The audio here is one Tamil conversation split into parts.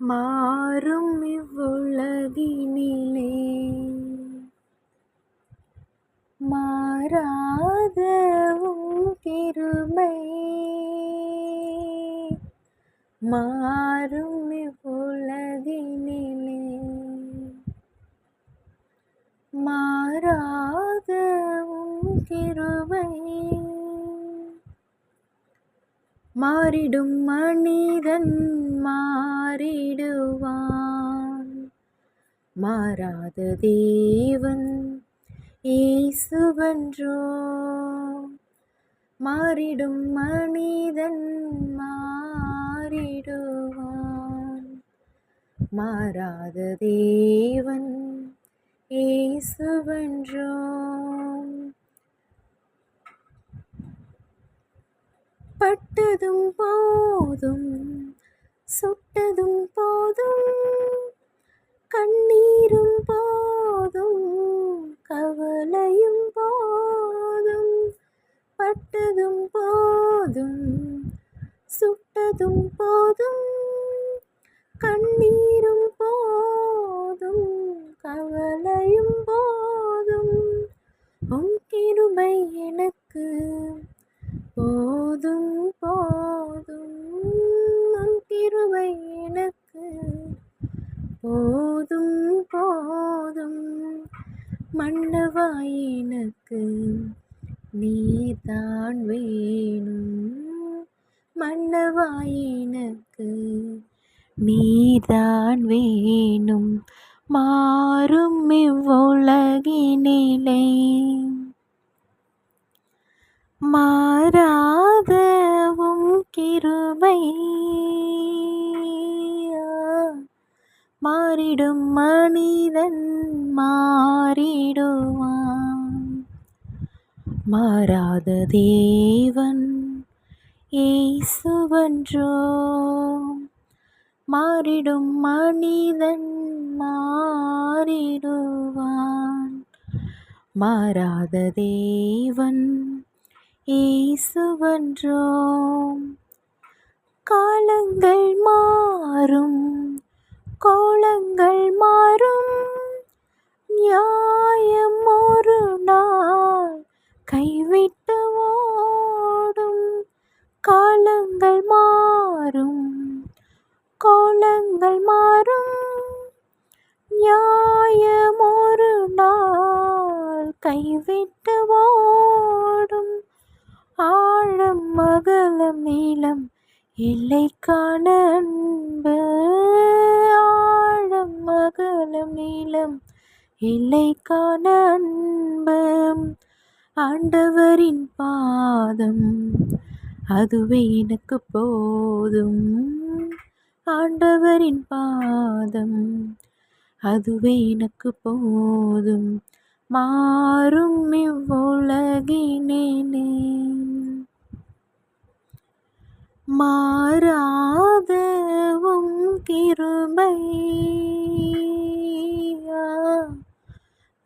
மாறும் இவ்வுலகினிலே. மாறாத உம் கிருபை மாறும் இவ்வுலகினிலே. மாறாத உம் கிருபை மாறிடும் மனிதன் மாறிடுவான். மாறாத தேவன் ஈசுவன்றோ மாறிடும் மனிதன் மாறிடுவான். மாறாத தேவன் ஈசுவன்றோ சுட்டதும் போதும் சுட்டதும் போதும். கண்ணீரும் போதும் கவலையும் போதும். பட்டதும் போதும் சுட்டதும் போதும். கண்ணீரும் போதும் கவலையும் போதும். உன் கிருபை எனக்கு போதும். மன்னவாய் எனக்கு. நீதான் வேணும். மன்னவாய் எனக்கு. நீதான் வேணும். மாறும் இவ்வுலகினிலே மாறாதவும் கிருபை. மாறிடும் மனிதன் மாறிடுவான். மாறாத தேவன் ஏசுவன்றோ மாறிடும் மனிதன் மாறிடுவான். மாறாத தேவன் ஏசுவன்றோ காலங்கள் மா கைவிட்டு ஓடும். காலங்கள் மாறும். கோலங்கள் மாறும். நியாயம் ஒரு நாள் கைவிட்டு ஓடும். ஆழம் மகளம் நீளம் எல்லை காண அன்பு. ஆழம் மகளம் நீளம் எல்லை காண அன்பு. ஆண்டவரின் பாதம் அதுவே எனக்கு போதும். ஆண்டவரின் பாதம் அதுவே எனக்கு போதும். மாறும் இவ்வுலகினேனே. மாறாத உம் கிருபை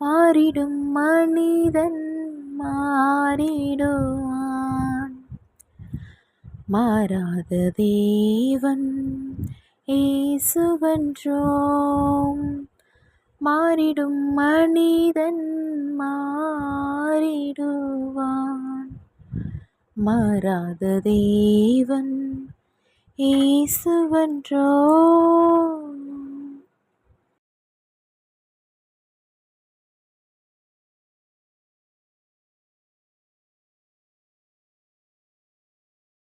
மாறிடும் மனிதன் மாறிடுவான். மாறாத தேவன் ஏசுவன்றோம் மாறிடும் மனிதன் மாறிடுவான். மாறாத தேவன் ஏசுவன்றோம்